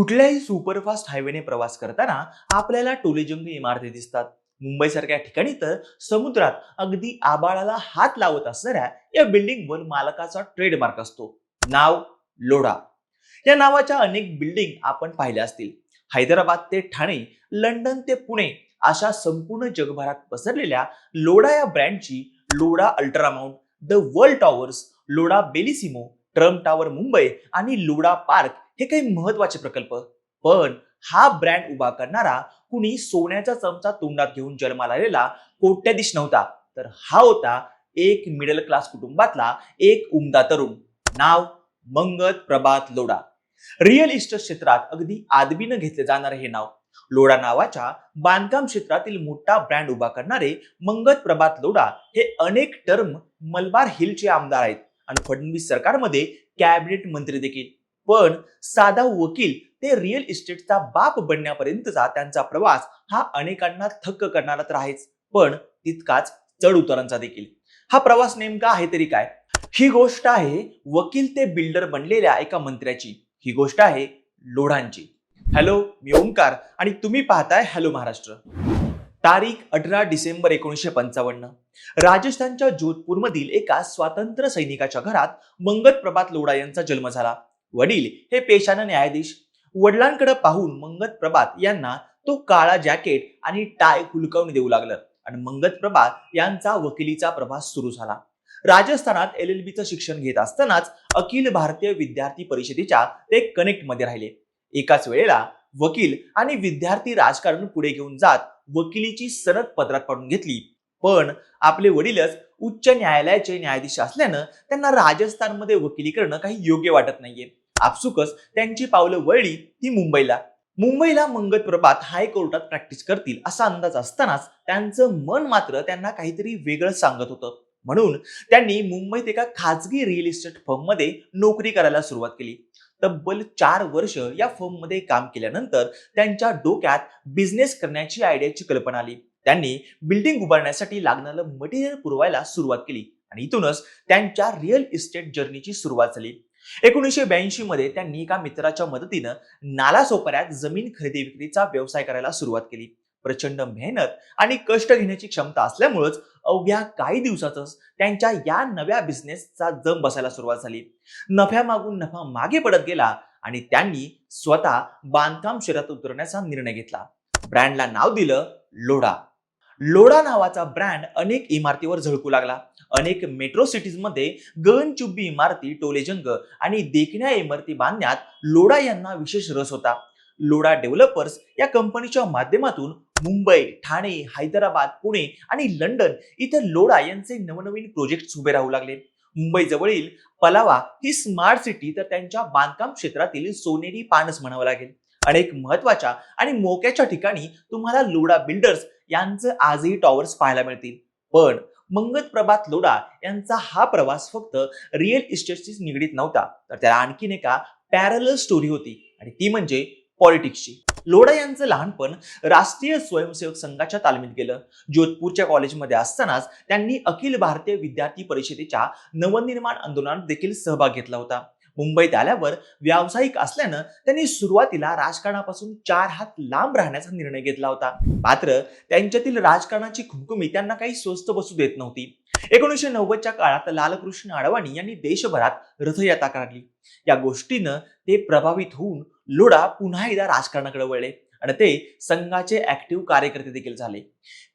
कुठल्याही सुपरफास्ट हायवेने प्रवास करताना आपल्याला टोलेजंग इमारती दिसतात. मुंबईसारख्या ठिकाणी तर समुद्रात अगदी आबाळाला हात लावत असणाऱ्या या बिल्डिंगवर मालकाचा ट्रेडमार्क असतो. नाव लोढा. या नावाच्या अनेक बिल्डिंग आपण पाहिल्या असतील. हैदराबाद ते ठाणे लंडन ते पुणे अशा संपूर्ण जगभरात पसरलेल्या लोडा या ब्रँडची Lodha Altamount the world towers Lodha Bellissimo Trump tower Mumbai आणि लोडा पार्क हे काही महत्त्वाचे प्रकल्प. पण हा ब्रँड उभा करणारा कुणी सोन्याचा चमचा तोंडात घेऊन जन्माला आलेला कोट्याधीश नव्हता. तर हा होता एक मिडल क्लास कुटुंबातला एक उमदा तरुण. नाव मंगत प्रभात लोडा रिअल इस्टेट क्षेत्रात अगदी आदबीनं घेतले जाणारे हे नाव. लोडा नावाच्या बांधकाम क्षेत्रातील मोठा ब्रँड उभा करणारे मंगत प्रभात लोडा हे अनेक टर्म मलबार हिलचे आमदार आहेत. आणि फडणवीस सरकारमध्ये कॅबिनेट मंत्री देखील. पण साधा वकील ते रिअल इस्टेटचा बाप बनण्यापर्यंतचा त्यांचा प्रवास हा अनेकांना थक्क करणारा तर आहेच. पण तितकाच चढ उतारांचा देखील. हा प्रवास नेमका आहे तरी काय? ही गोष्ट आहे वकील ते बिल्डर बनलेल्या एका मंत्र्याची. ही गोष्ट आहे लोढांची. हॅलो मी ओंकार आणि तुम्ही पाहताय हॅलो महाराष्ट्र. तारीख अठरा डिसेंबर एकोणीसशे पंचावन्न. राजस्थानच्या जोधपूरमधील एका स्वातंत्र्य सैनिकाच्या घरात मंगत प्रभात लोढा यांचा जन्म झाला. वडील हे पेशानं न्यायाधीश. वडिलांकडे पाहून मंगत प्रभात यांना तो काळा जॅकेट आणि टाय हुलकावून देऊ लागलं आणि मंगत प्रभात यांचा वकिलीचा प्रवास सुरू झाला. राजस्थानात एल एल बीचं शिक्षण घेत असतानाच अखिल भारतीय विद्यार्थी परिषदेच्या ते कनेक्टमध्ये राहिले. एकाच वेळेला वकील आणि विद्यार्थी राजकारण पुढे घेऊन जात वकिलीची सनद पत्रात पाडून घेतली. पण आपले वडीलच उच्च न्यायालयाचे न्यायाधीश असल्यानं त्यांना राजस्थानमध्ये वकिली करणं काही योग्य वाटत नाहीये. आपसुकच त्यांची पावलं वळली ती मुंबईला. मुंबईला मंगत प्रभात हायकोर्टात प्रॅक्टिस करतील असा अंदाज असतानाच त्यांचं मन मात्र त्यांना काहीतरी वेगळं सांगत होतं. म्हणून त्यांनी मुंबईत एका खाजगी रिअल इस्टेट फर्ममध्ये नोकरी करायला सुरुवात केली. तब्बल चार वर्ष या फर्ममध्ये काम केल्यानंतर त्यांच्या डोक्यात बिझनेस करण्याची आयडियाची कल्पना आली. त्यांनी बिल्डिंग उभारण्यासाठी लागणारं मटेरियल पुरवायला सुरुवात केली आणि इथूनच त्यांच्या रिअल इस्टेट जर्नीची सुरुवात झाली. एकोणीसशे ब्याऐंशी मध्ये त्यांनी एका मित्राच्या मदतीनं नालासोपऱ्यात जमीन खरेदी विक्रीचा व्यवसाय करायला सुरुवात केली. प्रचंड मेहनत आणि कष्ट घेण्याची क्षमता असल्यामुळंच अवघ्या काही दिवसातच त्यांच्या या नव्या बिझनेसचा जम बसायला सुरुवात झाली. नफ्या मागून नफा मागे पडत गेला आणि त्यांनी स्वतः बांधकाम क्षेत्रात उतरण्याचा निर्णय घेतला. ब्रँडला नाव दिलं लोडा लोडा नावाचा ब्रँड अनेक इमारतीवर झळकू लागला. अनेक मेट्रो सिटीजमध्ये गगनचुंबी इमारती टोलेजंग आणि देखण्या इमारती बांधण्यात लोडा यांना विशेष रस होता. लोडा डेव्हलपर्स या कंपनीच्या माध्यमातून मुंबई ठाणे हैदराबाद पुणे आणि लंडन इथे लोडा यांचे नवनवीन प्रोजेक्ट उभे राहू लागले. मुंबई जवळील पलावा ही स्मार्ट सिटी तर त्यांच्या बांधकाम क्षेत्रातील सोनेरी पानच म्हणावं लागेल. अनेक महत्त्वाच्या आणि मोक्याच्या ठिकाणी तुम्हाला लोडा बिल्डर्स यांचं आजही टॉवर्स पाहायला मिळतील. पण मंगत प्रभात लोडा यांचा हा प्रवास फक्त रिअल इस्टेटशी निगडीत नव्हता. तर त्याला आणखीन एका पॅरल स्टोरी होती आणि ती म्हणजे पॉलिटिक्सची लोडा यांचं लहानपण राष्ट्रीय स्वयंसेवक संघाच्या तालमीत गेलं. जोधपूरच्या कॉलेजमध्ये असतानाच त्यांनी अखिल भारतीय विद्यार्थी परिषदेच्या नवनिर्माण आंदोलनात देखील सहभाग घेतला होता. मुंबईत आल्यावर व्यावसायिक असल्यानं त्यांनी सुरुवातीला राजकारणापासून चार हात लांब राहण्याचा निर्णय घेतला होता. मात्र त्यांच्यातील राजकारणाची खुमखुमी त्यांना काही स्वस्त बसू देत नव्हती. एकोणीसशे नव्वदच्या काळात लालकृष्ण अडवाणी यांनी देशभरात रथयात्रा काढली. या गोष्टीनं ते प्रभावित होऊन लोढा पुन्हा एकदा राजकारणाकडे वळले आणि ते संघाचे ऍक्टिव्ह कार्यकर्ते देखील झाले.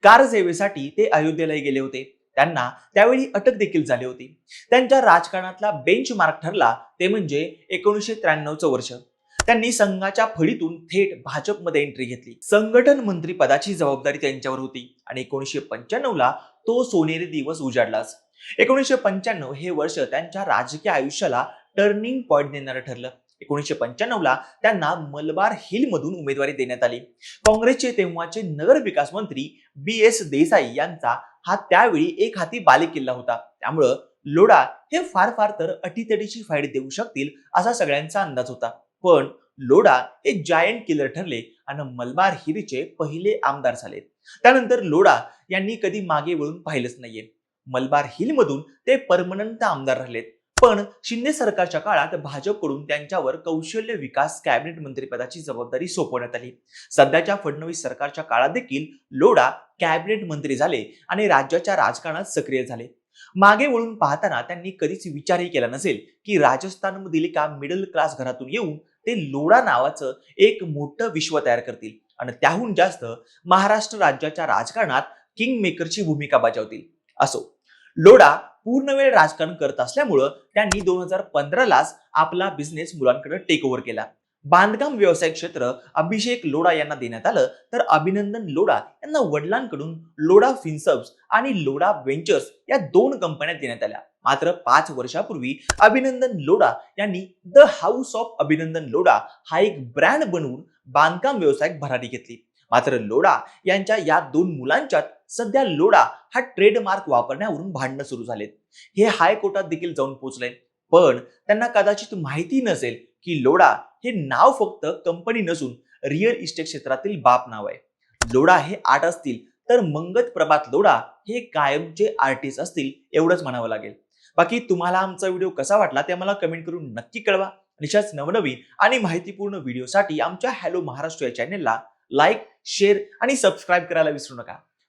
कारसेवेसाठी ते अयोध्येलाही गेले होते. त्यांना त्यावेळी अटक देखील झाली होती. त्यांच्या राजकारणातला बेंच मार्क ठरला ते म्हणजे एकोणीसशे त्र्याण्णवचं वर्ष. त्यांनी संघाच्या फळीतून थेट भाजपमध्ये एंट्री घेतली. संघटन मंत्री पदाची जबाबदारी त्यांच्यावर होती आणि एकोणीसशे पंच्याण्णवला तो सोनेरी दिवस उजाडलाच. एकोणीसशे पंच्याण्णव हे वर्ष त्यांच्या राजकीय आयुष्याला टर्निंग पॉइंट देणारं ठरलं. एकोणीसशे पंच्याण्णव ला त्यांना मलबार हिल मधून उमेदवारी देण्यात आली. काँग्रेसचे तेव्हाचे नगर विकास मंत्री बी एस देसाई यांचा हा त्यावेळी एक हाती बालेकिल्ला होता. त्यामुळं लोडा हे फार फार तर अटीतटीची फाईट देऊ शकतील असा सगळ्यांचा अंदाज होता. पण लोडा हे जायंट किलर ठरले आणि मलबार हिलचे पहिले आमदार झाले. त्यानंतर लोडा यांनी कधी मागे वळून पाहिलंच नाहीये. मलबार हिलमधून ते परमनंट आमदार राहिलेत. पण शिंदे सरकारच्या काळात भाजपकडून त्यांच्यावर कौशल्य विकास कॅबिनेट मंत्रीपदाची जबाबदारी सोपवण्यात आली. सध्याच्या फडणवीस सरकारच्या काळात देखील लोढा कॅबिनेट मंत्री झाले आणि राज्याच्या राजकारणात सक्रिय झाले. मागे वळून पाहताना त्यांनी कधीच विचारही केला नसेल की राजस्थानमधील एका मिडल क्लास घरातून येऊन ते लोढा नावाचं एक मोठं विश्व तयार करतील आणि त्याहून जास्त महाराष्ट्र राज्याच्या राजकारणात किंग मेकरची भूमिका बजावतील. असो लोढा पूर्ण वेळ राजकारण करत असल्यामुळं त्यांनी दोन हजार पंधरालाच आपला बिझनेस मुलांकडे टेक ओव्हर केला. बांधकाम व्यवसाय क्षेत्र अभिषेक लोढा यांना देण्यात आलं. तर अभिनंदन लोढा यांना वडिलांकडून लोढा फिन्सब्स आणि लोढा वेंचर्स या दोन कंपन्या देण्यात आल्या. मात्र पाच वर्षापूर्वी अभिनंदन लोढा यांनी द हाऊस ऑफ अभिनंदन लोढा हा एक ब्रँड बनवून बांधकाम व्यवसायात भरारी घेतली. मात्र लोढा यांच्या या दोन मुलांच्यात सध्या लोडा हा ट्रेडमार्क वापरण्यावरून भांडणं सुरू झालेत. हे हायकोर्टात देखील जाऊन पोहोचले पण त्यांना कदाचित माहिती नसेल की लोडा हे नाव फक्त कंपनी नसून रिअल इस्टेट क्षेत्रातील बाप नाव आहे. लोडा हे आर्ट असतील तर मंगत प्रभात लोडा हे कायमचे आर्टिस्ट असतील एवढंच म्हणावं लागेल. बाकी तुम्हाला आमचा व्हिडिओ कसा वाटला ते मला कमेंट करून नक्की कळवा. निशाच नवनवीन आणि माहितीपूर्ण व्हिडिओसाठी आमच्या हॅलो महाराष्ट्र या चॅनेलला लाईक शेअर आणि सबस्क्राईब करायला विसरू नका.